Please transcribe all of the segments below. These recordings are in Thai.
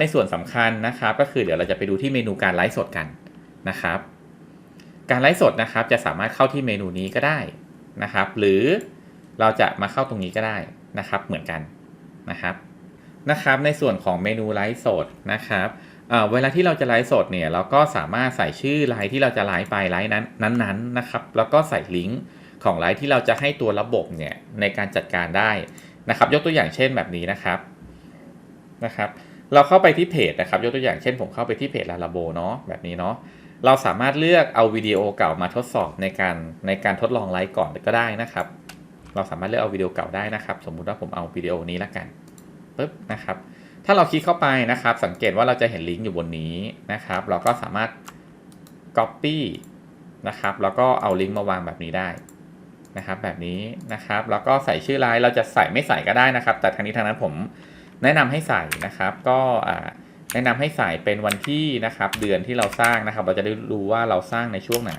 ในส่วนสำคัญนะครับ ก็คือเดี๋ยวเราจะไปดูที่เมนูการไลฟ์สดกันนะครับ การไลฟ์สดนะครับจะสามารถเข้าที่เมนูนี้ก็ได้นะครับ หรือเราจะมาเข้าตรงนี้ก็ได้นะครับ เหมือนกันนะครับนะครับ ในส่วนของเมนูไลฟ์สดนะครับเอ่อเวลาที่เราจะไลฟ์สดเนี่ยเราก็สามารถใส่ชื่อไลฟ์ที่เราจะไลฟ์ไปไลฟ์นั้นนั้นๆนะครับ แล้วก็ใส่ลิงก์ของไลฟ์ที่เราจะให้ตัวระบบเนี่ยในการจัดการได้นะครับ ยกตัวอย่างเช่นแบบนี้นะครับนะครับ เราเข้าไปที่เพจนะครับ ยกตัวอย่างเช่นผมเข้าไปที่เพจลาลาโบเนาะแบบนี้เนาะเราสามารถเลือกเอาวิดีโอเก่ามาทดสอบในการในการทดลองไลฟ์ก่อนก็ได้นะครับ เราสามารถเลือกเอาวิดีโอเก่าได้นะครับ สมมุติว่าผมเอาวิดีโอนี้ละกันปึ๊บนะครับ ถ้าเราคลิกเข้าไปนะครับ สังเกตว่าเราจะเห็นลิงก์อยู่บนนี้นะครับ เราก็สามารถ Copy นะครับแล้วก็เอาลิงก์มาวางแบบนี้ได้นะครับ แบบนี้นะครับ แล้วก็ใส่ชื่อไลน์เราจะใส่ไม่ใส่ก็ได้นะครับ แต่ทางนี้ทางนั้นผม แนะนำให้ใส่นะครับ ก็แนะนำให้ใส่เป็นวันที่นะครับ เดือนที่เราสร้างนะครับ เราจะได้รู้ว่าเราสร้างในช่วงไหน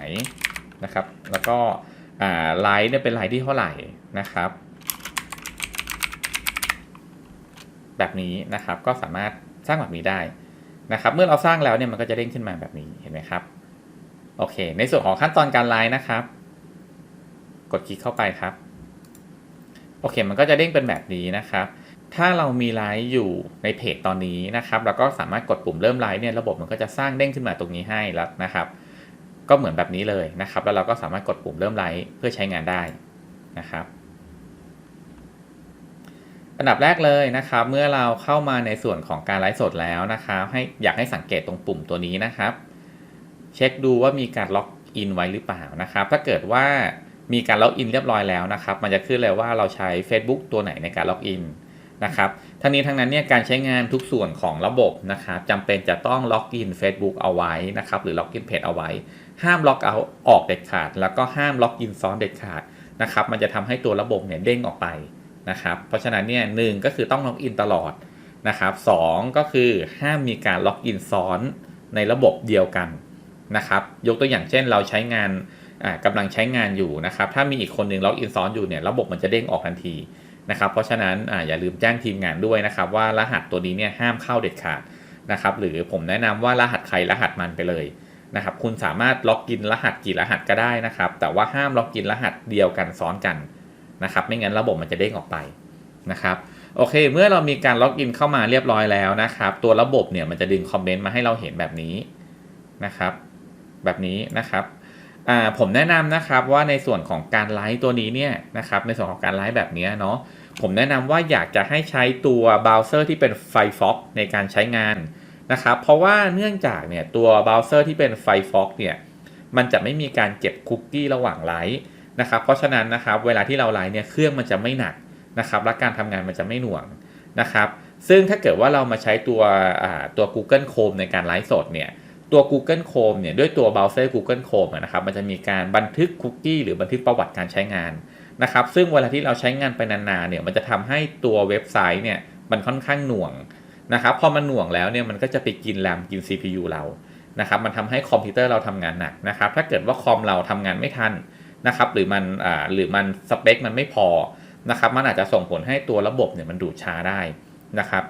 นะครับ แล้วก็ไลน์เนี่ยเป็นไลน์ที่เท่าไหร่นะครับ แบบนี้นะครับก็สามารถสร้างแบบนี้ได้นะครับ เมื่อเราสร้างแล้วเนี่ยมันก็จะเด้งขึ้นมาแบบนี้เห็นไหมครับโอเค ในส่วนของขั้นตอนการไลน์นะครับ กดคลิกเข้าไปครับ โอเค มันก็จะเด้งเป็นแบบนี้นะครับ ถ้าเรามีไลฟ์อยู่ในเพจตอนนี้นะครับเราก็สามารถกดปุ่มเริ่มไลฟ์เนี่ยระบบมันก็จะสร้างเด้งขึ้นมาตรงนี้ให้แล้วนะครับ ก็เหมือนแบบนี้เลยนะครับ แล้วเราก็สามารถกดปุ่มเริ่มไลฟ์เพื่อใช้งานได้นะครับอันดับแรกเลยนะครับ เมื่อเราเข้ามาในส่วนของการไลฟ์สดแล้วนะครับ ให้อยากให้สังเกตตรงปุ่มตัวนี้นะครับ เช็คดูว่ามีการล็อกอินไว้หรือเปล่านะครับ ถ้าเกิดว่ามีการล็อกอินเรียบร้อยแล้วนะครับ มันจะขึ้นเลยว่าเราใช้ Facebook ตัวไหนในการล็อกอิน นะครับทั้งนี้ทั้งนั้นเนี่ยการใช้งานทุกส่วนของระบบนะครับจำเป็นจะต้องล็อกอิน Facebook เอาไว้นะครับหรือล็อกอินเพจเอาไว้ ห้ามล็อกเอาออกเด็ดขาด แล้วก็ห้ามล็อกอินซ้อนเด็ดขาดนะครับมันจะทำให้ตัวระบบเนี่ยเด้งออกไปนะครับเพราะฉะนั้นเนี่ยหก็คือต้องล็อกอินตลอดนะครับสก็คือห้ามมีการล็อกอินซ้อนในระบบเดียวกันนะครับยกตัวอย่างเช่นเราใช้งานกำลังใช้งานอยู่นะครับถ้ามีอีกคนหนึ่งล็อกอินซ้อนอยู่เนี่ยระบบมันจะเด้งออกทันที นะครับ เพราะฉะนั้นออย่าลืมแจ้งทีมงานด้วยนะครับว่ารหัสตัวนี้เนี่ยห้ามเข้าเด็ดขาดนะครับ หรือผมแนะนำว่ารหัสใครรหัสมันไปเลยนะครับ คุณสามารถล็อกอินรหัสกี่รหัสก็ได้นะครับ แต่ว่าห้ามล็อกอินรหัสเดียวกันซ้อนกันนะครับ ไม่งั้นระบบมันจะเด้งออกไปนะครับโอเค เมื่อเรามีการล็อกอินเข้ามาเรียบร้อยแล้วนะครับ ตัวระบบเนี่ยมันจะดึงคอมเมนต์มาให้เราเห็นแบบนี้นะครับ แบบนี้นะครับ ผมแนะนำนะครับว่าในส่วนของการไลฟ์ตัวนี้เนี่ยนะครับในส่วนของการไลฟ์แบบนี้เนาะผมแนะนำว่าอยากจะให้ใช้ตัวเบราว์เซอร์ที่เป็น Firefox ในการใช้งานนะครับเพราะว่าเนื่องจากเนี่ยตัวเบราว์เซอร์ที่เป็น Firefox เนี่ยมันจะไม่มีการเก็บคุกกี้ระหว่างไลฟ์นะครับเพราะฉะนั้นนะครับเวลาที่เราไลฟ์เนี่ยเครื่องมันจะไม่หนักนะครับและการทำงานมันจะไม่หน่วงนะครับซึ่งถ้าเกิดว่าเรามาใช้ตัวตัว Google Chrome ในการไลฟ์สดเนี่ย ตัว Google Chrome เนี่ยด้วยตัวเบราว์เซอร์ Google Chrome นะครับมันจะมีการบันทึกคุกกี้หรือบันทึกประวัติการใช้งานนะครับซึ่งเวลาที่เราใช้งานไปนานๆเนี่ยมันจะทำให้ตัวเว็บไซต์เนี่ยมันค่อนข้างหน่วงนะครับพอมันหน่วงแล้วเนี่ยมันก็จะไปกินแรมกิน CPU เรานะครับมันทำให้คอมพิวเตอร์เราทำงานหนักนะครับถ้าเกิดว่าคอมเราทำงานไม่ทันนะครับหรือมันอ่าหรือมันสเปคมันไม่พอนะครับมันอาจจะส่งผลให้ตัวระบบเนี่ยมันดูดช้าได้นะครับ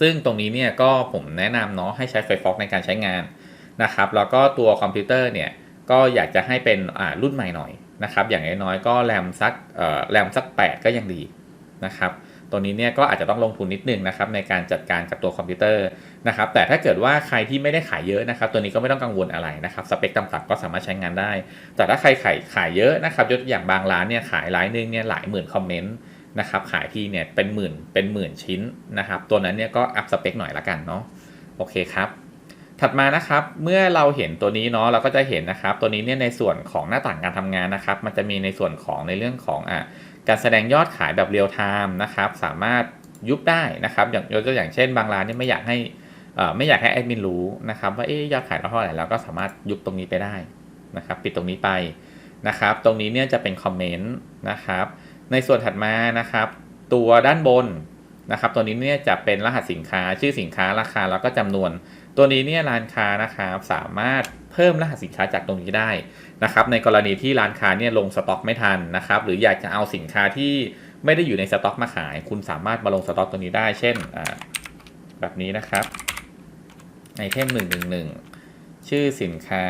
ซึ่งตรงนี้เนี่ยก็ผมแนะนำเนาะให้ใช้ไฟฟอกในการใช้งานนะครับ แล้วก็ตัวคอมพิวเตอร์เนี่ยก็อยากจะให้เป็นรุ่นใหม่หน่อยนะครับ อย่างน้อยๆก็แรมสักแรมสัก 8 ก็ยังดีนะครับตัวนี้เนี่ยก็อาจจะต้องลงทุนนิดนึงนะครับในการจัดการกับตัวคอมพิวเตอร์นะครับ แต่ถ้าเกิดว่าใครที่ไม่ได้ขายเยอะนะครับ ตัวนี้ก็ไม่ต้องกังวลอะไรนะครับสเปคต่ำๆก็สามารถใช้งานได้ แต่ถ้าใครขายขายเยอะนะครับยกอย่างบางร้านเนี่ยขายรายนึงเนี่ยหลายหมื่นคอมเมนต์ นะครับขายที่เนี่ยเป็นหมื่นเป็นหมื่นชิ้นนะครับ ตัวนั้นเนี่ยก็อัพสเปคหน่อยละกันเนาะโอเคครับ ถัดมานะครับเมื่อเราเห็นตัวนี้เนาะเราก็จะเห็นนะครับ ตัวนี้เนี่ยในส่วนของหน้าต่างการทำงานนะครับ มันจะมีในส่วนของในเรื่องของอะการแสดงยอดขายแบบเรียลไทม์นะครับสามารถยุบได้นะครับ อย่างยกตัวอย่างเช่น บางร้านเนี่ยไม่อยากให้ไม่อยากให้แอดมินรู้นะครับว่าเอ๊ยอดขายเราเท่าไหร่เราก็สามารถยุบตรงนี้ไปได้นะครับ ปิดตรงนี้ไปนะครับ ตรงนี้เนี่ยจะเป็นคอมเมนต์นะครับ ในส่วนถัดมานะครับ ตัวด้านบนนะครับ ตัวนี้เนี่ยจะเป็นรหัสสินค้า ชื่อสินค้าราคาแล้วก็จำนวน ตัวนี้เนี่ยร้านค้านะครับสามารถเพิ่มรหัสสินค้าจากตรงนี้ได้นะครับ ในกรณีที่ร้านค้าเนี่ยลงสต็อกไม่ทันนะครับ หรืออยากจะเอาสินค้าที่ไม่ได้อยู่ในสต็อกมาขาย คุณสามารถมาลงสต็อกตัวนี้ได้ เช่นแบบนี้นะครับไอเทมหนึ่งหนึ่งหนึ่งชื่อสินค้า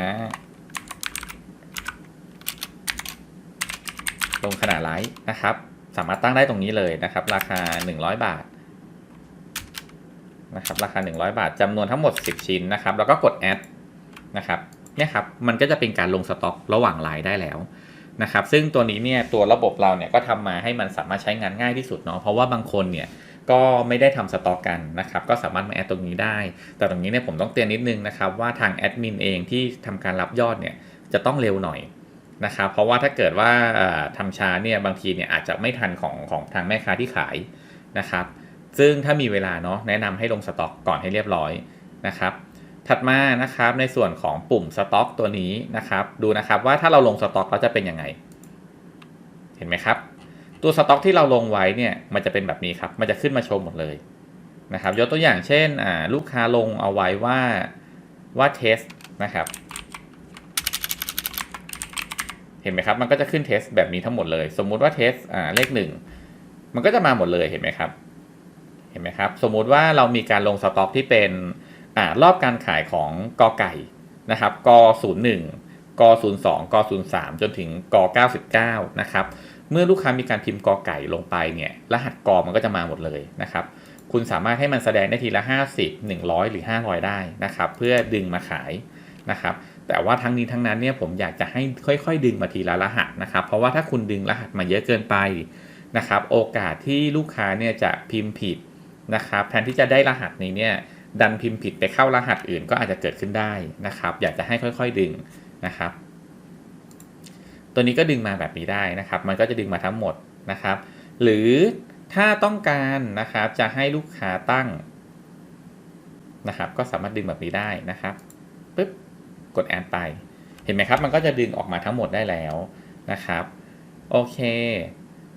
ลงขนาดไลท์นะครับ สามารถตั้งได้ตรงนี้เลยนะครับ ราคา 100 บาทนะครับราคา 100 บาทจำนวนทั้งหมด 10 ชิ้นนะครับ แล้วก็กดแอดนะครับเนี่ยครับมันก็จะเป็นการลงสต็อกระหว่างไลน์ได้แล้วนะครับ ซึ่งตัวนี้เนี่ยตัวระบบเราเนี่ยก็ทำมาให้มันสามารถใช้งานง่ายที่สุดเนาะเพราะว่าบางคนเนี่ยก็ไม่ได้ทำสต็อกกันนะครับ ก็สามารถมาแอดตรงนี้ได้ แต่ตรงนี้เนี่ยผมต้องเตือนนิดนึงนะครับว่าทางแอดมินเองที่ทำการรับยอดเนี่ยจะต้องเร็วหน่อย นะครับเพราะว่าถ้าเกิดว่าเอ่อทำช้าเนี่ยบางทีเนี่ยอาจจะไม่ทันของของทางแม่ค้าที่ขายนะครับ ซึ่งถ้ามีเวลาเนาะแนะนำให้ลงสต็อกก่อนให้เรียบร้อยนะครับถัดมานะครับในส่วนของปุ่มสต็อกตัวนี้นะครับ ดูนะครับว่าถ้าเราลงสต็อกแล้วจะเป็นยังไง เห็นไหมครับ ตัวสต็อกที่เราลงไว้เนี่ยมันจะเป็นแบบนี้ครับมันจะขึ้นมาโชว์หมดเลยนะครับยกตัวอย่างเช่นลูกค้าลงเอาไว้ว่าว่าเทสนะครับ เห็นไหมครับ มันก็จะขึ้นเทสแบบนี้ทั้งหมดเลย สมมุติว่าเทสอ่าเลขหนึ่งมันก็จะมาหมดเลยเห็นไหมครับ เห็นไหมครับ สมมุติว่าเรามีการลงสต็อกที่เป็นอ่ารอบการขายของกอไก่นะครับก01ก02ก03จนถึงก99นะครับ เมื่อลูกค้ามีการพิมพ์กอไก่ลงไปเนี่ยรหัสกอมันก็จะมาหมดเลยนะครับ คุณสามารถให้มันแสดงได้ทีละ 50 100 หรือ 500 ได้นะครับ เพื่อดึงมาขายนะครับ แต่ว่าทั้งนี้ทั้งนั้นเนี่ยผมอยากจะให้ค่อย ๆ ดึงมาทีละรหัสนะครับ เพราะว่าถ้าคุณดึงรหัสมาเยอะเกินไปนะครับ โอกาสที่ลูกค้าเนี่ยจะพิมพ์ผิดนะครับ แทนที่จะได้รหัสนี้เนี่ยดันพิมพ์ผิดไปเข้ารหัสอื่นก็อาจจะเกิดขึ้นได้นะครับ อยากจะให้ค่อยๆดึงนะครับ ตัวนี้ก็ดึงมาแบบนี้ได้นะครับ มันก็จะดึงมาทั้งหมดนะครับ หรือถ้าต้องการนะครับจะให้ลูกค้าตั้งนะครับ ก็สามารถดึงแบบนี้ได้นะครับปึ๊บ กดแอนไป เห็นไหมครับ มันก็จะดึงออกมาทั้งหมดได้แล้วนะครับ โอเค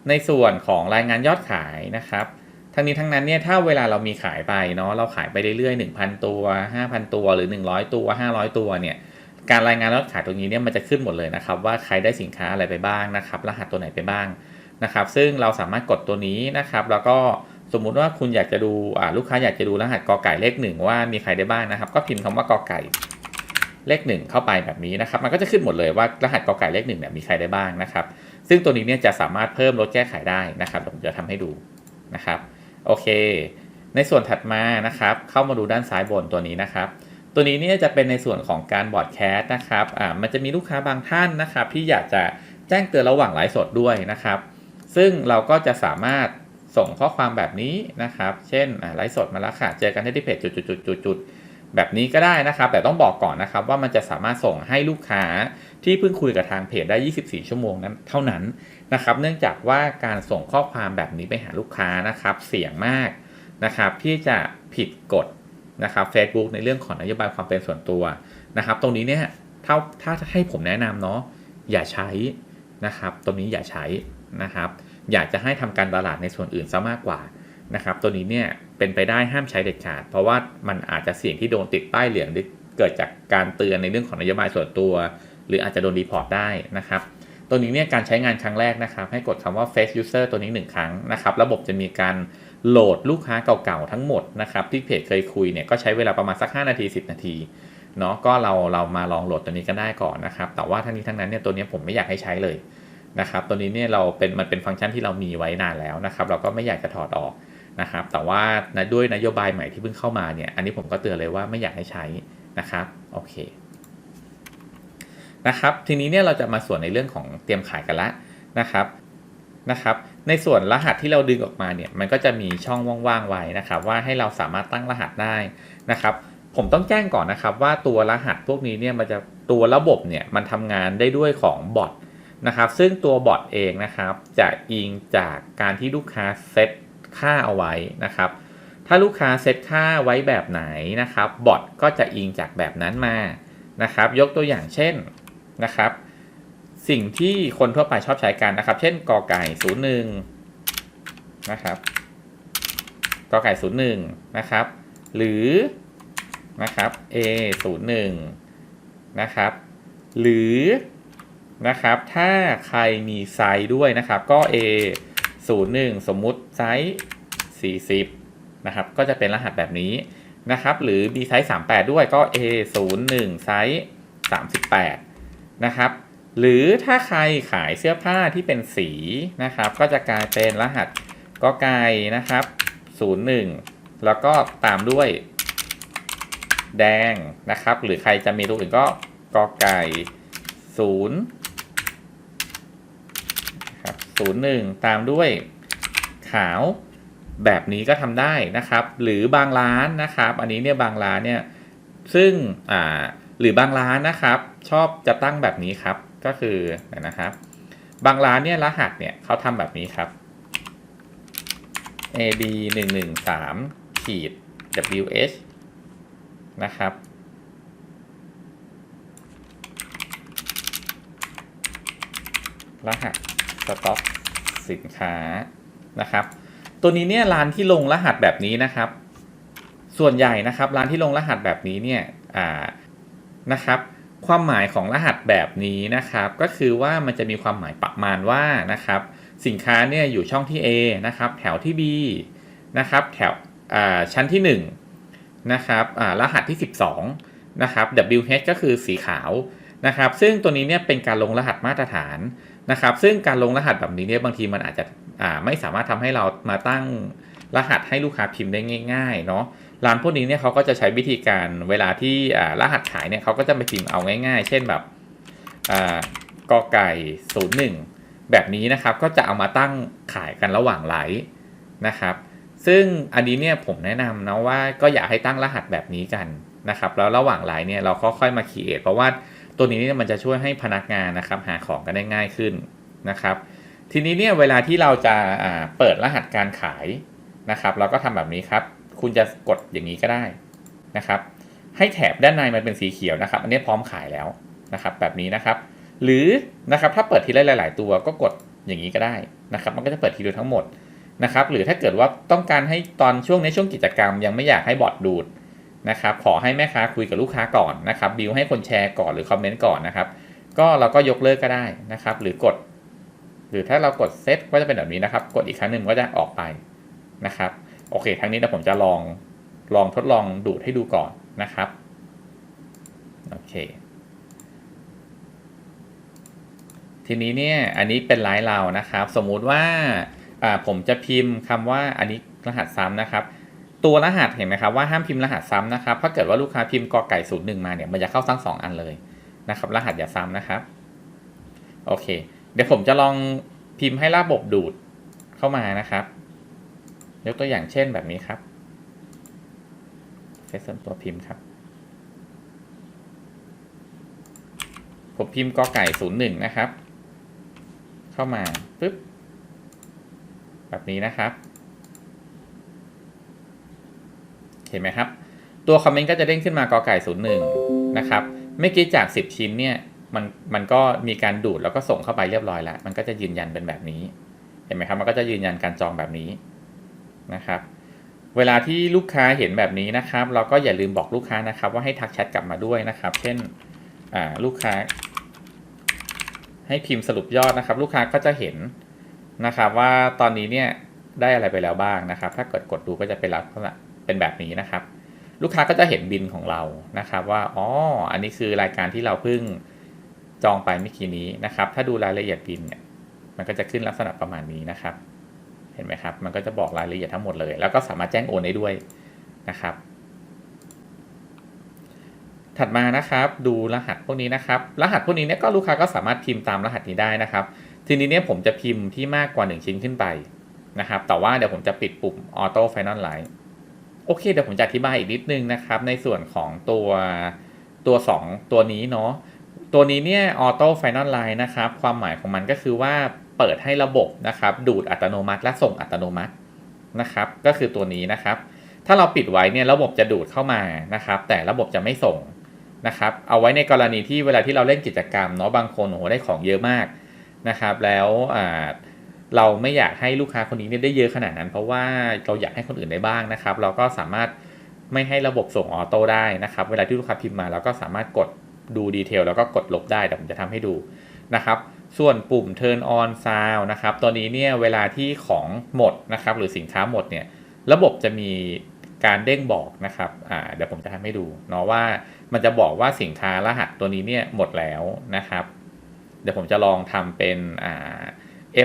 ในส่วนของรายงานยอดขายนะครับ ทั้งนี้ทั้งนั้นเนี่ย ถ้าเวลาเรามีขายไปเนาะ เราขายไปเรื่อยๆ 1,000 ตัว 5,000 ตัวหรือ 100 ตัว 500 ตัวเนี่ย การรายงานยอดขายตรงนี้เนี่ย มันจะขึ้นหมดเลยนะครับ ว่าใครได้สินค้าอะไรไปบ้างนะครับ รหัสตัวไหนไปบ้างนะครับ ซึ่งเราสามารถกดตัวนี้นะครับ แล้วก็สมมุติว่าคุณอยากจะดูลูกค้าอยากจะดูรหัสกอไก่เลขหนึ่งว่ามีใครได้บ้างนะครับ ก็พิมพ์คำว่ากอไก่ เลขหนึ่งเข้าไปแบบนี้นะครับ มันก็จะขึ้นหมดเลยว่ารหัสกอไก่เลขหนึ่งเนี่ยมีใครได้บ้างนะครับ ซึ่งตัวนี้เนี่ยจะสามารถเพิ่มลดแก้ไขได้นะครับผมจะทำให้ดูนะครับ โอเค ในส่วนถัดมานะครับ เข้ามาดูด้านซ้ายบนตัวนี้นะครับ ตัวนี้เนี่ยจะเป็นในส่วนของการบอร์ดแคสต์นะครับ อ่า มันจะมีลูกค้าบางท่านนะครับ ที่อยากจะแจ้งเตือนระหว่างไลฟ์สดด้วยนะครับ ซึ่งเราก็จะสามารถส่งข้อความแบบนี้นะครับ เช่นไลฟ์สดมาแล้วค่ะ เจอกันที่เพจจุดๆๆๆ แบบนี้ก็ได้นะครับ แต่ต้องบอกก่อนนะครับว่ามันจะสามารถส่งให้ลูกค้าที่เพิ่งคุยกับทางเพจได้ 24 ชั่วโมงนั้นเท่านั้นนะครับ เนื่องจากว่าการส่งข้อความแบบนี้ไปหาลูกค้านะครับ เสี่ยงมากนะครับ ที่จะผิดกฎนะครับ Facebook ในเรื่องของนโยบายความเป็นส่วนตัวนะครับ ตรงนี้เนี่ยถ้าถ้าให้ผมแนะนำเนาะอย่าใช้นะครับ ตรงนี้อย่าใช้นะครับ อยากจะให้ทำการตลาดในส่วนอื่นซะมากกว่า นะครับตัวนี้เนี่ยเป็นไปได้ห้ามใช้เด็ดขาด เพราะว่ามันอาจจะเสี่ยงที่โดนติดป้ายเหลืองหรือเกิดจากการเตือนในเรื่องของนโยบายส่วนตัว หรืออาจจะโดนรีพอร์ตได้นะครับตัวนี้เนี่ยการใช้งานครั้งแรกนะครับ ให้กดคำว่า face user ตัวนี้ 1 ครั้งนะครับระบบจะมีการโหลดลูกค้าเก่าๆทั้งหมดนะครับที่เพจเคยคุยเนี่ยก็ใช้เวลาประมาณสัก 5 นาที 10 นาทีเนาะก็เราเรามาลองโหลดตัวนี้กันได้ก่อนนะครับแต่ว่าทั้งนี้ทั้งนั้นเนี่ยตัวนี้ผมไม่อยากให้ใช้เลยนะครับตัวนี้เนี่ยเราเป็นมันเป็นฟังก์ชันที่เรามีไว้นานแล้วนะครับ เราก็ไม่อยากจะถอดออก นะครับ แต่ว่านะด้วยนโยบายใหม่ที่เพิ่งเข้ามาเนี่ย อันนี้ผมก็เตือนเลยว่าไม่อยากให้ใช้นะครับ โอเค นะครับ ทีนี้เนี่ยเราจะมาส่วนในเรื่องของเตรียมขายกันละนะครับนะครับ ในส่วนรหัสที่เราดึงออกมาเนี่ย มันก็จะมีช่องว่างๆไว้นะครับ ว่าให้เราสามารถตั้งรหัสได้นะครับ ผมต้องแจ้งก่อนนะครับว่าตัวรหัสพวกนี้เนี่ยมันจะตัวระบบเนี่ยมันทำงานได้ด้วยของบอทนะครับ ซึ่งตัวบอทเองนะครับจะอิงจากการที่ลูกค้าเซต ค่าเอาไว้นะครับ ถ้าลูกค้าเซตค่าไว้แบบไหนนะครับ บอทก็จะอิงจากแบบนั้นมานะครับ ยกตัวอย่างเช่นนะครับ สิ่งที่คนทั่วไปชอบใช้กันนะครับ เช่นกอไก่ศูนย์หนึ่งนะครับกอไก่ศูนย์หนึ่งนะครับ หรือนะครับ A ศูนย์หนึ่งนะครับ หรือนะครับ ถ้าใครมีไซส์ด้วยนะครับ ก็ A ศูนย์หนึ่งสมมุติไซส์สี่สิบนะครับ ก็จะเป็นรหัสแบบนี้นะครับ หรือ B ไซส์ 38 ด้วยก็ A 0 1 ไซส์ 38 นะครับ หรือถ้าใครขายเสื้อผ้าที่เป็นสีนะครับ ก็จะกลายเป็นรหัสกไก่นะครับ 01 แล้วก็ตามด้วยแดงนะครับ หรือใครจะมีรูปอื่นก็กไก่ 0 01 ตามด้วยขาวแบบนี้ก็ทำได้นะครับ หรือบางร้านนะครับ อันนี้เนี่ยบางร้านเนี่ยซึ่งอ่าหรือบางร้านนะครับ ชอบจะตั้งแบบนี้ครับ ก็คือนะครับ บางร้านเนี่ยรหัสเนี่ยเขาทำแบบนี้ครับ ab 1 1 3ขีด wh นะครับรหัส สต็อกสินค้านะครับ ตัวนี้เนี่ยร้านที่ลงรหัสแบบนี้นะครับ ส่วนใหญ่นะครับร้านที่ลงรหัสแบบนี้เนี่ยอ่านะครับ ความหมายของรหัสแบบนี้นะครับ ก็คือว่ามันจะมีความหมายประมาณว่านะครับ สินค้าเนี่ยอยู่ช่องที่ A นะครับ แถวที่ B นะครับแถวชั้นที่ 1 นะครับรหัสที่ 12 นะครับ WH ก็คือสีขาวนะครับ ซึ่งตัวนี้เนี่ยเป็นการลงรหัสมาตรฐาน นะครับซึ่งการลงรหัสแบบนี้เนี่ยบางทีมันอาจจะไม่สามารถทำให้เรามาตั้งรหัสให้ลูกค้าพิมพ์ได้ง่ายๆเนาะร้านพวกนี้เนี่ยเขาก็จะใช้วิธีการเวลาที่รหัสขายเนี่ยเขาก็จะไปพิมพ์เอาง่าย ๆ เช่นแบบกอไก่ศูนย์หนึ่งแบบนี้นะครับก็จะเอามาตั้งขายกันระหว่างไลฟ์นะครับซึ่งอันนี้เนี่ยผมแนะนำนะว่าก็อยากให้ตั้งรหัสแบบนี้กันนะครับแล้วระหว่างไลฟ์เนี่ยเราค่อยๆมาคีเอทเพราะว่า ตัวนี้เนี่ยมันจะช่วยให้พนักงานนะครับหาของกันได้ง่ายขึ้นนะครับ ทีนี้เนี่ยเวลาที่เราจะเปิดรหัสการขายนะครับ เราก็ทำแบบนี้ครับ คุณจะกดอย่างนี้ก็ได้นะครับ ให้แถบด้านในมันเป็นสีเขียวนะครับ อันนี้พร้อมขายแล้วนะครับ แบบนี้นะครับ หรือนะครับถ้าเปิดทีละหลาย ๆ ตัวก็กดอย่างนี้ก็ได้นะครับ มันก็จะเปิดทีเดียวทั้งหมดนะครับ หรือถ้าเกิดว่าต้องการให้ตอนช่วงในช่วงกิจกรรม ยังไม่อยากให้บอทดูด นะครับขอให้แม่ค้าคุยกับลูกค้าก่อนนะครับบิวให้คนแชร์ก่อนหรือคอมเมนต์ก่อนนะครับ ก็เราก็ยกเลิกก็ได้นะครับ หรือกด หรือถ้าเรากดเซตก็จะเป็นแบบนี้นะครับ กดอีกครั้งหนึ่งก็จะออกไปนะครับ โอเคทั้งนี้นะผมจะลองลองทดลองดูดให้ดูก่อนนะครับโอเคทีนี้เนี่ยอันนี้เป็นไลน์เรานะครับ สมมุติว่าผมจะพิมพ์คำว่าอันนี้รหัสซ้ำนะครับ ตัวรหัสเห็นไหมครับว่าห้ามพิมพ์รหัสซ้ำนะครับถ้าเกิดว่าลูกค้าพิมพ์กอไก่ศูนย์หนึ่งมาเนี่ยมันจะเข้าทั้งสองอันเลยนะครับ รหัสอย่าซ้ำนะครับโอเค เดี๋ยวผมจะลองพิมพ์ให้ระบบดูดเข้ามานะครับ ยกตัวอย่างเช่นแบบนี้ครับเซสส่วนตัวพิมพ์ครับ ผมพิมพ์กอไก่ศูนย์หนึ่งนะครับ เข้ามาปึ๊บแบบนี้นะครับ เห็นไหมครับ ตัวคอมเมนต์ก็จะเด้งขึ้นมากอไก่ศูนย์หนึ่งนะครับไม่กี่จาก 10 ชิ้นเนี่ยมันมันก็มีการดูดแล้วก็ส่งเข้าไปเรียบร้อยแล้ว มันก็จะยืนยันเป็นแบบนี้ เห็นไหมครับ มันก็จะยืนยันการจองแบบนี้นะครับ เวลาที่ลูกค้าเห็นแบบนี้นะครับ เราก็อย่าลืมบอกลูกค้านะครับ ว่าให้ทักแชทกลับมาด้วยนะครับ เช่นลูกค้า ให้พิมพ์สรุปยอดนะครับ ลูกค้าก็จะเห็นนะครับ ว่าตอนนี้เนี่ยได้อะไรไปแล้วบ้างนะครับ ถ้าเกิดกดดูก็จะเป็นลักษณะ เป็นแบบนี้นะครับ ลูกค้าก็จะเห็นบินของเรานะครับว่าอ๋ออันนี้คือรายการที่เราเพิ่งจองไปเมื่อกี้นี้นะครับ ถ้าดูรายละเอียดบินเนี่ยมันก็จะขึ้นลักษณะประมาณนี้นะครับ เห็นไหมครับ มันก็จะบอกรายละเอียดทั้งหมดเลย แล้วก็สามารถแจ้งโอนได้ด้วยนะครับ ถัดมานะครับ ดูรหัสพวกนี้นะครับ รหัสพวกนี้เนี่ยก็ลูกค้าก็สามารถพิมพ์ตามรหัสนี้ได้นะครับ ทีนี้เนี่ยผมจะพิมพ์ที่มากกว่า 1 ชิ้นขึ้นไปนะครับ แต่ว่าเดี๋ยวผมจะปิดปุ่ม Auto Final Line โอเคเดี๋ยวผมจะอธิบายอีกนิดนึงนะครับ ในส่วนของตัวตัว 2 ตัวนี้เนาะตัวนี้เนี่ย Auto Final Line นะครับ ความหมายของมันก็คือว่าเปิดให้ระบบนะครับ ดูดอัตโนมัติและส่งอัตโนมัตินะครับ ก็คือตัวนี้นะครับ ถ้าเราปิดไว้เนี่ยระบบจะดูดเข้ามานะครับ แต่ระบบจะไม่ส่งนะครับ เอาไว้ในกรณีที่เวลาที่เราเล่นกิจกรรมเนาะบางคนโหได้ของเยอะมากนะครับ แล้วอ่า เราไม่อยากให้ลูกค้าคนนี้เนี่ยได้เยอะขนาดนั้น เพราะว่าเราอยากให้คนอื่นได้บ้างนะครับ เราก็สามารถไม่ให้ระบบส่งออโต้ได้นะครับ เวลาที่ลูกค้าพิมพ์มาเราก็สามารถกดดูดีเทลแล้วก็กดลบได้แต่ผมจะทำให้ดูนะครับ ส่วนปุ่ม turn on sound นะครับตัวนี้เนี่ยเวลาที่ของหมดนะครับหรือสินค้าหมดเนี่ยระบบจะมีการเด้งบอกนะครับอ่าเดี๋ยวผมจะทำให้ดูเนาะว่ามันจะบอกว่าสินค้ารหัสตัวนี้เนี่ยหมดแล้วนะครับ เดี๋ยวผมจะลองทำเป็นอ่า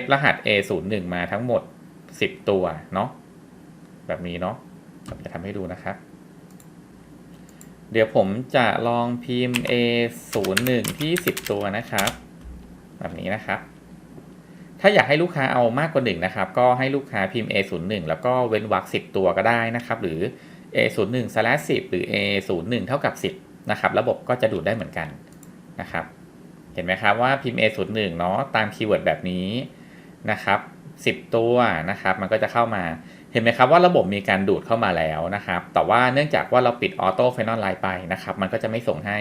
F รหัส A01 มาทั้งหมด 10 ตัวเนาะแบบนี้เนาะผมจะทำให้ดูนะครับ เดี๋ยวผมจะลองพิมพ์ A01 ที่ 10 ตัวนะครับ แบบนี้นะครับ ถ้าอยากให้ลูกค้าเอามากกว่าหนึ่งนะครับ ก็ให้ลูกค้าพิมพ์ A01 แล้วก็เว้นวรรค10 ตัวก็ได้นะครับ หรือ A01 slash 10หรือ A01 เท่ากับ 10 นะครับ ระบบก็จะดูดได้เหมือนกันนะครับ เห็นไหมครับว่าพิมพ์ A01 เนาะตามคีย์เวิร์ดแบบนี้ นะครับ10 ตัวนะครับ มันก็จะเข้ามาเห็นไหมครับว่าระบบมีการดูดเข้ามาแล้วนะครับ แต่ว่าเนื่องจากว่าเราปิดออโต้เฟนอลไลน์ไปนะครับ มันก็จะไม่ส่งให้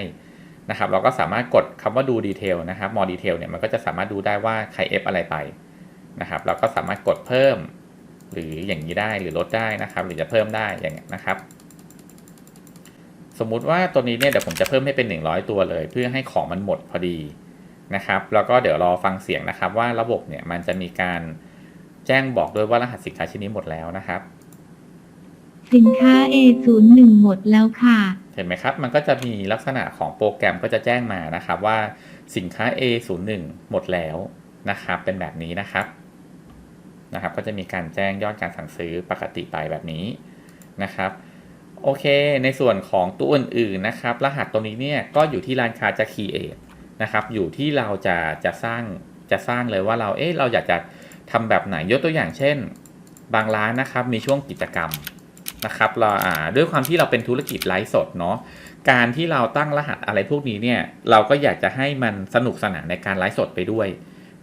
นะครับ เราก็สามารถกดคำว่าดูดีเทลนะครับมอดีเทลเนี่ยมันก็จะสามารถดูได้ว่าใคร F อฟอะไรไปนะครับ เราก็สามารถกดเพิ่ม หรืออย่างนี้ได้หรือลดได้นะครับ หรือจะเพิ่มได้อย่างนี้ยนะครับ สมมุติว่าตัวนี้เนี่ยเดี๋ยวผมจะเพิ่มให้เป็น 100 ตัวเลย เพื่อให้ของมันหมดพอดี นะครับ แล้วก็เดี๋ยวรอฟังเสียงนะครับ ว่าระบบเนี่ยมันจะมีการแจ้งบอกด้วยว่ารหัสสินค้าชิ้นนี้หมดแล้วนะครับ สินค้า A01 หมดแล้วค่ะ เห็นไหมครับ มันก็จะมีลักษณะของโปรแกรมก็จะแจ้งมานะครับว่าสินค้า A01 หมดแล้วนะครับ เป็นแบบนี้นะครับนะครับ ก็จะมีการแจ้งยอดการสั่งซื้อปกติไปแบบนี้นะครับโอเค ในส่วนของตัวอื่นๆนะครับ รหัสตรงนี้เนี่ยก็อยู่ที่ร้านค้าจะ create นะครับ อยู่ที่เราจะจะสร้างจะสร้างเลยว่าเราเอ๊ะเราอยากจะทำแบบไหนยกตัวอย่างเช่น บางร้านนะครับมีช่วงกิจกรรมนะครับเราอ่าด้วยความที่เราเป็นธุรกิจไลฟ์สดเนาะการที่เราตั้งรหัสอะไรพวกนี้เนี่ยเราก็อยากจะให้มันสนุกสนานในการไลฟ์สดไปด้วย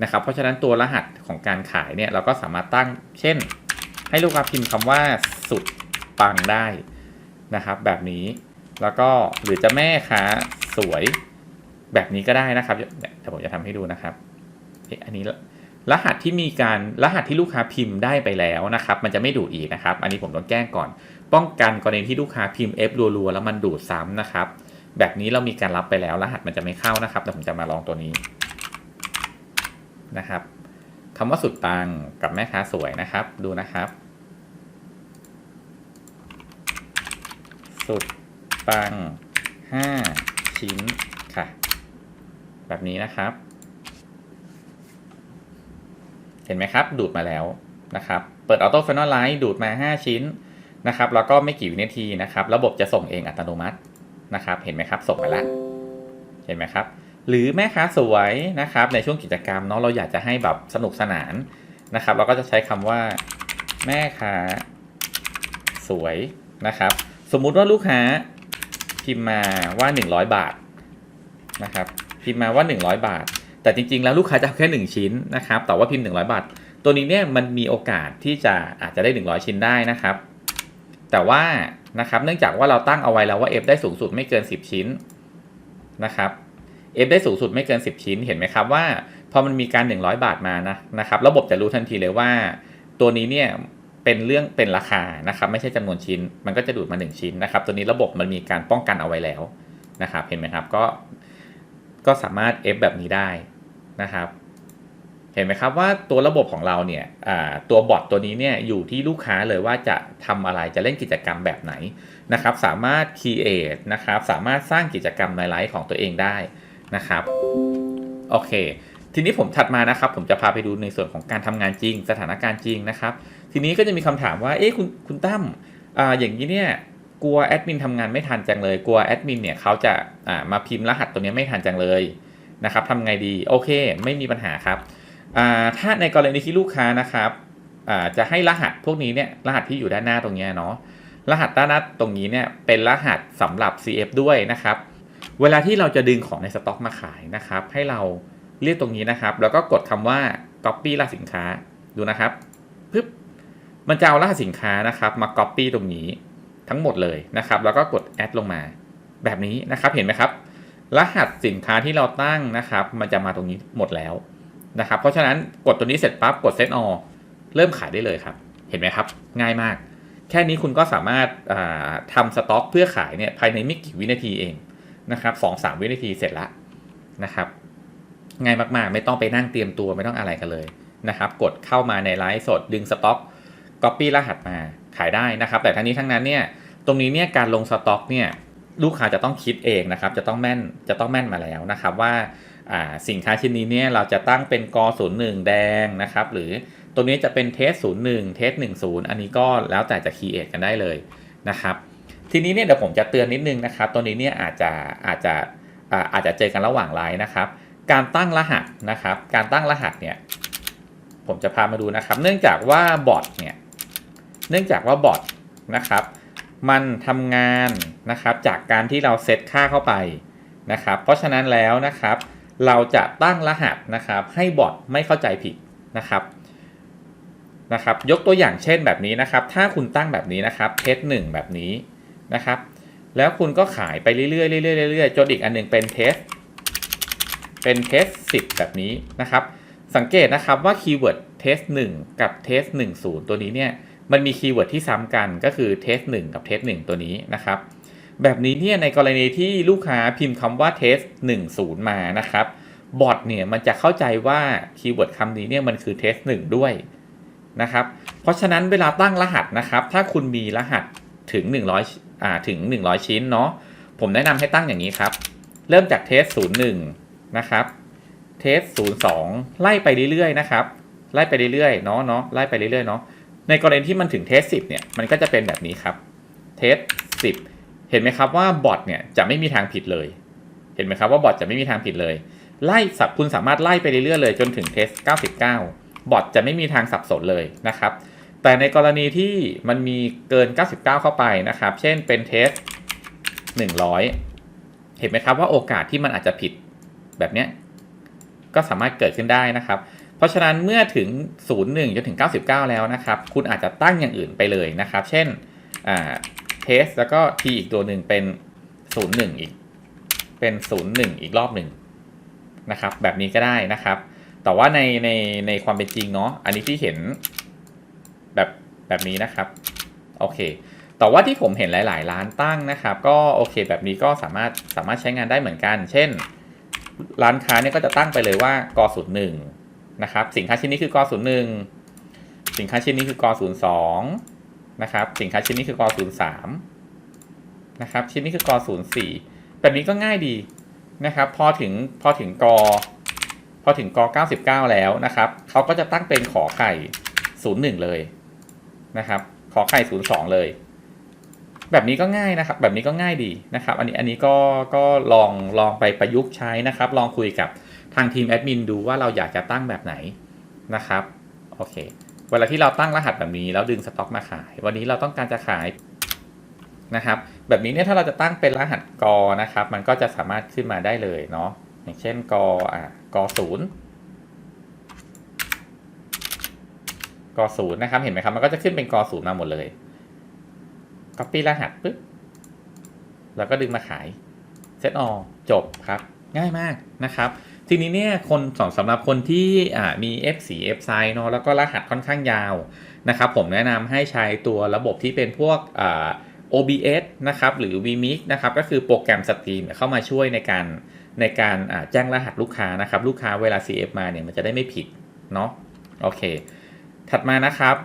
นะครับ เพราะฉะนั้นตัวรหัสของการขายเนี่ยเราก็สามารถตั้ง เช่น ให้ลูกค้าพิมพ์คำว่าสุดปังได้นะครับ แบบนี้แล้วก็หรือจะแม่ค้าสวย แบบนี้ก็ได้นะครับเดี๋ยวผมจะทำให้ดูนะครับอันนี้รหัสที่มีการรหัสที่ลูกค้าพิมพ์ได้ไปแล้วนะครับ มันจะไม่ดูดอีกนะครับ อันนี้ผมต้องแจ้งก่อน ป้องกันกรณีที่ลูกค้าพิมพ์ F รัวๆแล้วมันดูดซ้ำนะครับ แบบนี้เรามีการรับไปแล้ว รหัสมันจะไม่เข้านะครับแต่ผมจะมาลองตัวนี้นะครับคำว่าสุดตังกับแม่ค้าสวยนะครับ ดูนะครับ สุดปัง5ชิ้น แบบนี้นะครับ เห็นไหมครับ ดูดมาแล้วนะครับ เปิดออโต้ f ฟนอลไลท์ดูดมา 5 ชิ้นนะครับ แล้วก็ไม่กี่วินาทีนะครับ ระบบจะส่งเองอัตโนมัตินะครับ เห็นไหมครับ ส่งมาแล้วเห็นไหมครับ หรือแม่ค้าสวยนะครับ ในช่วงกิจกรรมเนาะเราอยากจะให้แบบสนุกสนานนะครับ เราก็จะใช้คำว่าแม่ค้าสวยนะครับ สมมุติว่าลูกค้าพิมพ์มาว่า 100 บาทนะครับ พิมพ์มาว่า 100 บาท แต่จริง ๆ แล้วลูกค้าจะเอาแค่ 1 ชิ้นนะครับแต่ว่าพิมพ์ 100 บาท ตัวนี้เนี่ยมันมีโอกาสที่จะอาจจะได้ 100 ชิ้นได้นะครับ แต่ว่านะครับเนื่องจากว่าเราตั้งเอาไว้แล้วว่า F ได้สูงสุดไม่เกิน 10 ชิ้นนะครับ F ได้สูงสุดไม่เกิน 10 ชิ้น เห็นไหมครับว่าพอมันมีการ 100 บาทมานะนะครับ ระบบจะรู้ทันทีเลยว่า ตัวนี้เนี่ยเป็นเรื่องเป็นราคานะครับ ไม่ใช่จำนวนชิ้น มันก็จะดูดมา 1 ชิ้นนะครับ ตัวนี้ระบบมันมีการป้องกันเอาไว้แล้วนะครับ เห็นไหมครับ ก็ ก็สามารถ F แบบนี้ได้นะครับ เห็นไหมครับว่าตัวระบบของเราเนี่ยตัวบอทตัวนี้เนี่ยอยู่ที่ลูกค้าเลยว่าจะทำอะไรจะเล่นกิจกรรมแบบไหนนะครับ สามารถ create นะครับ สามารถสร้างกิจกรรมในไลฟ์ของตัวเองได้นะครับ โอเค ทีนี้ผมถัดมานะครับ ผมจะพาไปดูในส่วนของการทำงานจริง สถานการณ์จริงนะครับ ทีนี้ก็จะมีคำถามว่า เอ๊ะคุณคุณตั้มออย่างนี้เนี่ย กลัวแอดมินทำงานไม่ทันจังเลย กลัวแอดมินเนี่ยเขาจะอ่ามาพิมพ์รหัสตัวนี้ไม่ทันจังเลยนะครับทำไงดี โอเค ไม่มีปัญหาครับอ่าถ้าในกรณีที่ลูกค้านะครับอ่าจะให้รหัสพวกนี้เนี่ย รหัสที่อยู่ด้านหน้าตรงนี้เนาะ รหัสด้านหน้าตรงนี้เนี่ย เป็นรหัสสำหรับ CF ด้วยนะครับ เวลาที่เราจะดึงของในสต็อกมาขายนะครับ ให้เราเรียกตรงนี้นะครับ แล้วก็กดคำว่า copy รหัสสินค้า ดูนะครับปึ๊บ มันจะเอารหัสสินค้านะครับ มา copy ตรงนี้ ทั้งหมดเลยนะครับ แล้วก็กด add ลงมาแบบนี้นะครับเห็นไหมครับ รหัสสินค้าที่เราตั้งนะครับ มันจะมาตรงนี้หมดแล้วนะครับ เพราะฉะนั้นกดตัวนี้เสร็จปั๊บกด set all เริ่มขายได้เลยครับ เห็นไหมครับ ง่ายมาก แค่นี้คุณก็สามารถทำสต็อกเพื่อขายเนี่ยภายในไม่กี่วินาทีเองนะครับสองสามวินาทีเสร็จละนะครับ ง่ายมากๆ ไม่ต้องไปนั่งเตรียมตัวไม่ต้องอะไรกันเลยนะครับ กดเข้ามาในไลฟ์สดดึงสต็อก Copy รหัสมา ขายได้นะครับ แต่ทั้งนี้ทั้งนั้นเนี่ยตรงนี้เนี่ยการลงสต็อกเนี่ยลูกค้าจะต้องคิดเองนะครับ จะต้องแม่นจะต้องแม่นมาแล้วนะครับว่าสินค้าชิ้นนี้เนี่ยเราจะตั้งเป็นกศูนย์หนึ่งแดงนะครับ หรือตรงนี้จะเป็นเทสศูนย์หนึ่งเทสหนึ่งศูนย์อันนี้ก็แล้วแต่จะคีเอทกันได้เลยนะครับทีนี้เนี่ยเดี๋ยวผมจะเตือนนิดนึงนะครับ ตัวนี้เนี่ยอาจจะอาจจะอาอาจจะเจอกันระหว่างไลน์นะครับ การตั้งรหัสนะครับ การตั้งรหัสเนี่ยผมจะพามาดูนะครับ เนื่องจากว่าบอทเนี่ย เนื่องจากว่าบอทนะครับ มันทำงานนะครับจากการที่เราเซตค่าเข้าไปนะครับ เพราะฉะนั้นแล้วนะครับ เราจะตั้งรหัสนะครับ ให้บอทไม่เข้าใจผิดนะครับนะครับ ยกตัวอย่างเช่นแบบนี้นะครับ ถ้าคุณตั้งแบบนี้นะครับเทสหนึ่งแบบนี้นะครับ แล้วคุณก็ขายไปเรื่อยๆเรื่อยๆเรื่อยๆจนอีกอันหนึ่งเป็นเทสเป็นเทส10แบบนี้นะครับ สังเกตนะครับว่าคีย์เวิร์ดเทส1กับเทส10ตัวนี้เนี่ย มันมีคีย์เวิร์ดที่ซ้ำกันก็คือเทส1กับเทส1ตัวนี้นะครับ แบบนี้เนี่ยในกรณีที่ลูกค้าพิมพ์คำว่าเทส10มานะครับบอทเนี่ยมันจะเข้าใจว่าคีย์เวิร์ดคำนี้เนี่ยมันคือเทส1ด้วยนะครับ เพราะฉะนั้นเวลาตั้งรหัสนะครับ ถ้าคุณมีรหัสถึง 100อ่าถึง 100 ชิ้นเนาะผมแนะนำให้ตั้งอย่างนี้ครับ เริ่มจากเทส01นะครับเทส02ไล่ไปเรื่อยๆนะครับ ไล่ไปเรื่อยๆเนาะเนาะไล่ไปเรื่อยๆเนาะ ในกรณีที่มันถึงเทส10เนี่ยมันก็จะเป็นแบบนี้ครับเทส10เห็นไหมครับว่าบอทเนี่ยจะไม่มีทางผิดเลย เห็นไหมครับว่าบอทจะไม่มีทางผิดเลย ไล่สับคุณสามารถไล่ไปเรื่อยๆเลยจนถึงเทส99 บอทจะไม่มีทางสับสนเลยนะครับ แต่ในกรณีที่มันมีเกิน 99 เข้าไปนะครับ เช่นเป็นเทส100 เห็นไหมครับว่าโอกาสที่มันอาจจะผิดแบบนี้ก็สามารถเกิดขึ้นได้นะครับเราะฉะนั้นเมื่อถึง 01จนถึง 99 แล้วนะครับ คุณอาจจะตั้งอย่างอื่นไปเลยนะครับ เช่นเทสแล้วก็ t อีกตัวหนึ่งเป็น 01 อีก เป็น 01 อีกรอบหนึ่งนะครับ แบบนี้ก็ได้นะครับ แต่ว่าในในในความเป็นจริงเนาะอันนี้ที่เห็นแบบแบบนี้นะครับ โอเค แต่ว่าที่ผมเห็นหลาย ๆ ร้านตั้งนะครับ ก็โอเคแบบนี้ก็สามารถสามารถใช้งานได้เหมือนกัน เช่น ร้านค้าเนี่ยก็จะตั้งไปเลยว่ากศูนย์หนึ่ง นะครับ สินค้าชิ้นนี้คือกศูนย์หนึ่งสินค้าชิ้นนี้คือกศูนย์สองนะครับ สินค้าชิ้นนี้คือกศูนย์สามนะครับ ชิ้นนี้คือกศูนย์สี่แบบนี้ก็ง่ายดีนะครับ พอถึงพอถึงกพอถึงก99 แล้วนะครับเขาก็จะตั้งเป็นขอไข่ 01 เลยนะครับ ขอไข่ 02 เลย แบบนี้ก็ง่ายนะครับ แบบนี้ก็ง่ายดีนะครับ อันนี้อันนี้ก็ก็ลองลองไปประยุกต์ใช้นะครับ ลองคุยกับ ทางทีมแอดมินดูว่าเราอยากจะตั้งแบบไหนนะครับโอเคเวลาที่เราตั้งรหัสแบบนี้แล้วดึงสต็อกมาขาย วันนี้เราต้องการจะขายนะครับ แบบนี้เนี่ยถ้าเราจะตั้งเป็นรหัสกอนะครับ มันก็จะสามารถขึ้นมาได้เลยเนาะอย่างเช่นกอ่ากศูนย์กศูนย์นะครับ เห็นไหมครับ มันก็จะขึ้นเป็นกศูนย์มาหมดเลย copy รหัสปึ๊บแล้วก็ดึงมาขาย set all จบครับ ง่ายมากนะครับ ทีนี้เนี่ยคนสองสำหรับคนที่อ่ามี F4 F size เนาะแล้วก็รหัสค่อนข้างยาวนะครับผมแนะนำให้ใช้ตัวระบบที่เป็นพวก OBS นะครับหรือ vMix นะครับก็คือโปรแกรมสตรีมเข้ามาช่วยในการในการแจ้งรหัสลูกค้านะครับ ลูกค้าเวลา CF มาเนี่ยมันจะได้ไม่ผิดเนาะโอเค ถัดมานะครับ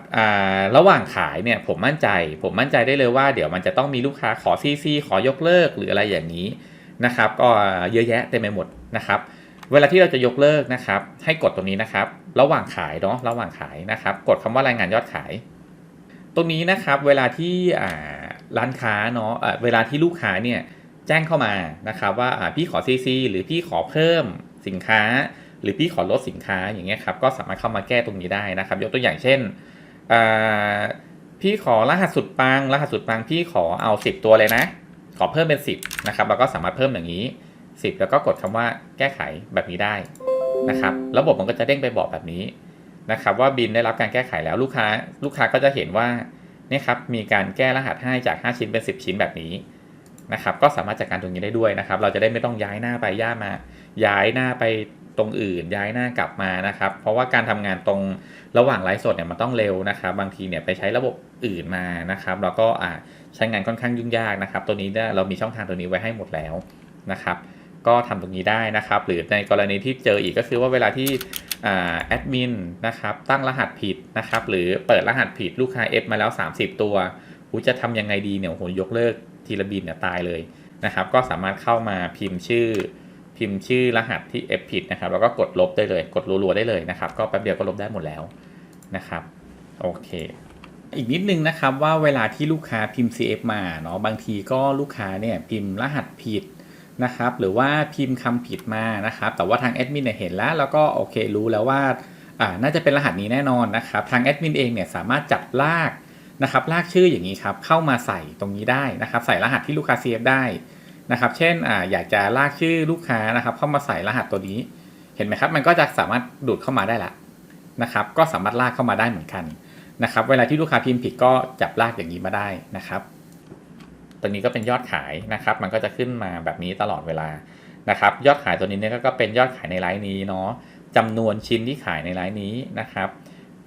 ระหว่างขายเนี่ยผมมั่นใจ ผมมั่นใจได้เลยว่าเดี๋ยวมันจะต้องมีลูกค้าขอ CC ขอยกเลิกหรืออะไรอย่างนี้นะครับ ก็เยอะแยะเต็มไปหมดนะครับ เวลาที่เราจะยกเลิกนะครับ ให้กดตรงนี้นะครับ ระหว่างขายเนาะระหว่างขายนะครับ กดคำว่ารายงานยอดขาย ตรงนี้นะครับเวลาที่ร้านค้าเนาะเวลาที่ลูกค้าเนี่ยแจ้งเข้ามานะครับ ว่าพี่ขอ CC หรือพี่ขอเพิ่มสินค้า หรือพี่ขอลดสินค้าอย่างเงี้ยครับก็สามารถเข้ามาแก้ตรงนี้ได้นะครับ ยกตัวอย่างเช่นพี่ขอรหัสสุดปังรหัสสุดปังพี่ขอเอา 10 ตัวเลยนะ ขอเพิ่มเป็น 10นะครับเราก็สามารถเพิ่มอย่างนี้ 10 แล้วก็กดคำว่าแก้ไขแบบนี้ได้นะครับ ระบบมันก็จะเด้งไปบอกแบบนี้นะครับ ว่าบินได้รับการแก้ไขแล้วลูกค้า ลูกค้าก็จะเห็นว่านี่ครับมีการแก้รหัสให้จาก 5 ชิ้นเป็น 10 ชิ้นแบบนี้นะครับ ก็สามารถจัดการตรงนี้ได้ด้วยนะครับ เราจะได้ไม่ต้องย้ายหน้าไปย่ามา ย้ายหน้าไปตรงอื่น ย้ายหน้ากลับมานะครับ เพราะว่าการทำงานตรงระหว่างไลฟ์สดเนี่ยมันต้องเร็วนะครับ บางทีเนี่ยไปใช้ระบบอื่นมานะครับ แล้วก็ใช้งานค่อนข้างยุ่งยากนะครับ ตัวนี้เรามีช่องทางตัวนี้ไว้ให้หมดแล้วนะครับ ก็ทำตรงนี้ได้นะครับ หรือในกรณีที่เจออีกก็คือว่าเวลาที่แอดมินนะครับตั้งรหัสผิดนะครับ หรือเปิดรหัสผิดลูกค้า F มาแล้ว 30 ตัวกูจะทำยังไงดีเนี่ยโอ้โหยกเลิกทีละบินเนี่ยตายเลยนะครับ ก็สามารถเข้ามาพิมพ์ชื่อ พิมพ์ชื่อรหัสที่ F ผิดนะครับ แล้วก็กดลบได้เลย กดรัวๆได้เลยนะครับ ก็แป๊บเดียวก็ลบได้หมดแล้วนะครับ โอเคอีกนิดนึงนะครับว่าเวลาที่ลูกค้าพิมพ์ CF มาเนาะบางทีก็ลูกค้าเนี่ยพิมพ์รหัสผิด นะครับหรือว่าพิมพ์คำผิดมานะครับแต่ว่าทางแอดมินเนี่ยเห็นแล้ว แล้วก็โอเครู้แล้วว่าอ่าน่าจะเป็นรหัสนี้แน่นอนนะครับทางแอดมินเองเนี่ยสามารถจับลากนะครับลากชื่ออย่างนี้ครับเข้ามาใส่ตรงนี้ได้นะครับใส่รหัสที่ลูกค้า CF ได้นะครับเช่นอ่าอยากจะลากชื่อลูกค้านะครับเข้ามาใส่รหัสตัวนี้ เห็นไหมครับมันก็จะสามารถดูดเข้ามาได้ละนะครับก็สามารถลากเข้ามาได้เหมือนกันนะครับเวลาที่ลูกค้าพิมพ์ผิดก็จับลากอย่างนี้มาได้นะครับ ตัวนี้ก็เป็นยอดขายนะครับ มันก็จะขึ้นมาแบบนี้ตลอดเวลานะครับ ยอดขายตัวนี้เนี่ยก็เป็นยอดขายในไลน์นี้เนาะจำนวนชิ้นที่ขายในไลน์นี้นะครับ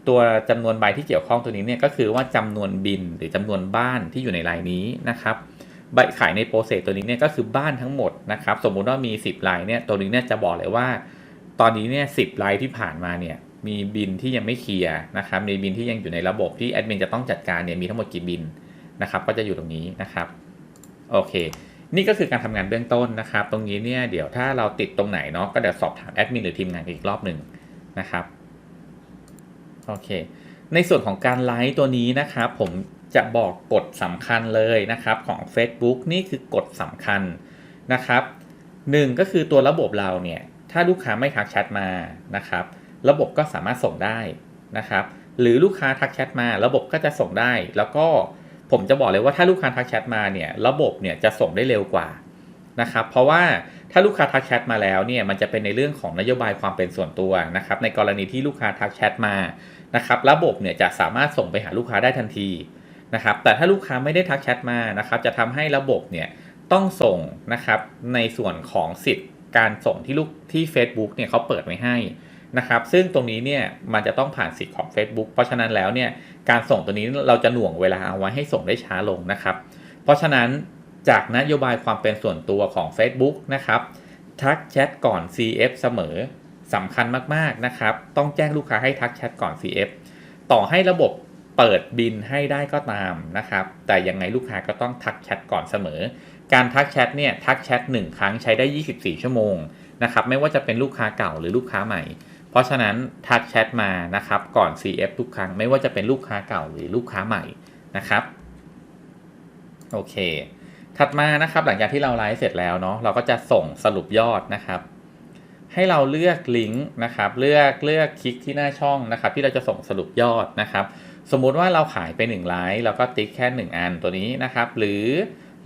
ตัวจำนวนใบที่เกี่ยวข้องตัวนี้เนี่ยก็คือว่าจำนวนบินหรือจำนวนบ้านที่อยู่ในไลน์นี้นะครับใบขายในโปรเซสตัวนี้เนี่ยก็คือบ้านทั้งหมดนะครับ สมมุติว่ามี 10ลายเนี่ยตัวนี้เนี่ยจะบอกเลยว่า ตอนนี้เนี่ยสิบไลน์ที่ผ่านมาเนี่ยมีบินที่ยังไม่เคลียร์นะครับ มีบินที่ยังอยู่ในระบบที่แอดมินจะต้องจัดการเนี่ยมีทั้งหมดกี่บินนะครับ ก็จะอยู่ตรงนี้นะครับ โอเค นี่ก็คือการทำงานเบื้องต้นนะครับ ตรงนี้เนี่ยเดี๋ยวถ้าเราติดตรงไหนเนาะก็เดี๋ยวสอบถามแอดมินหรือทีมงานอีกรอบหนึ่งนะครับโอเค ในส่วนของการไลฟ์ตัวนี้นะครับ ผมจะบอกกฎสำคัญเลยนะครับของ Facebook นี่คือกฎสำคัญนะครับหนึ่งก็คือตัวระบบเราเนี่ย ถ้าลูกค้าไม่ทักแชทมานะครับ ระบบก็สามารถส่งได้นะครับ หรือลูกค้าทักแชทมา ระบบก็จะส่งได้ แล้วก็ ผมจะบอกเลยว่าถ้าลูกค้าทักแชทมาเนี่ยระบบเนี่ยจะส่งได้เร็วกว่านะครับเพราะว่าถ้าลูกค้าทักแชทมาแล้วเนี่ยมันจะเป็นในเรื่องของนโยบายความเป็นส่วนตัวนะครับในกรณีที่ลูกค้าทักแชทมานะครับระบบเนี่ยจะสามารถส่งไปหาลูกค้าได้ทันทีนะครับแต่ถ้าลูกค้าไม่ได้ทักแชทมานะครับจะทำให้ระบบเนี่ยต้องส่งนะครับในส่วนของสิทธิ์การส่งที่ลูกที่ Facebook เนี่ยเขาเปิดไว้ให้ นะครับซึ่งตรงนี้เนี่ยมันจะต้องผ่านสิทธิ์ของ Facebook เพราะฉะนั้นแล้วเนี่ยการส่งตัวนี้เราจะหน่วงเวลาเอาไว้ให้ส่งได้ช้าลงนะครับ เพราะฉะนั้นจากนโยบายความเป็นส่วนตัวของ Facebook นะครับทักแชทก่อน CF เสมอสำคัญมากๆนะครับ ต้องแจ้งลูกค้าให้ทักแชทก่อน CF ต่อให้ระบบเปิดบินให้ได้ก็ตามนะครับ แต่ยังไงลูกค้าก็ต้องทักแชทก่อนเสมอ การทักแชทเนี่ยทักแชท1ครั้งใช้ได้ 24 ชั่วโมงนะครับไม่ว่าจะเป็นลูกค้าเก่าหรือลูกค้าใหม่ เพราะฉะนั้นทักแชทมานะครับก่อน CF ทุกครั้งไม่ว่าจะเป็นลูกค้าเก่าหรือลูกค้าใหม่นะครับโอเค ถัดมานะครับหลังจากที่เราไลฟ์เสร็จแล้วเนาะเราก็จะส่งสรุปยอดนะครับ ให้เราเลือกลิงก์นะครับ เลือกเลือกคลิกที่หน้าช่องนะครับ ที่เราจะส่งสรุปยอดนะครับ สมมุติว่าเราขายไป1ไลฟ์เราก็ติ๊กแค่ 1 อันตัวนี้นะครับ หรือ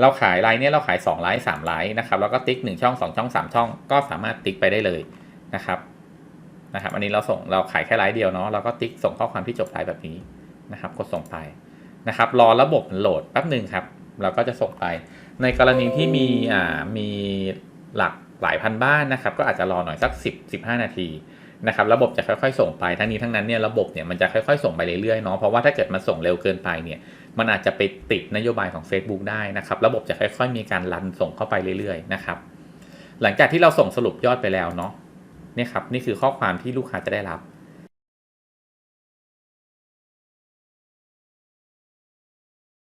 เราขายไลฟ์เนี่ยเราขาย2ไลฟ์3ไลฟ์นะครับแล้วก็ติ๊ก 1 ช่อง 2 ช่อง 3 ช่อง ก็สามารถติ๊กไปได้เลยนะครับ นะครับ อันนี้เราส่งเราขายแค่ไลฟ์เดียวเนาะเราก็ติ๊กส่งข้อความที่จบไลฟ์แบบนี้นะครับ กดส่งไปนะครับ รอระบบโหลดแป๊บหนึ่งครับ เราก็จะส่งไป ในกรณีที่มีอ่ามีหลักหลายพันบ้านนะครับ ก็อาจจะรอหน่อยสัก 10 15 นาทีนะครับ ระบบจะค่อยๆ ส่งไป ทั้งนี้ทั้งนั้นเนี่ยระบบเนี่ยมันจะค่อยๆ ส่งไปเรื่อยๆเนาะเพราะว่าถ้าเกิดมันส่งเร็วเกินไปเนี่ยมันอาจจะไปติดนโยบายของ Facebook ได้นะครับ ระบบจะค่อยๆ มีการรันส่งเข้าไปเรื่อยๆนะครับ หลังจากที่เราส่งสรุปยอดไปแล้วเนาะ นี่ครับนี่คือข้อความที่ลูกค้าจะได้รับ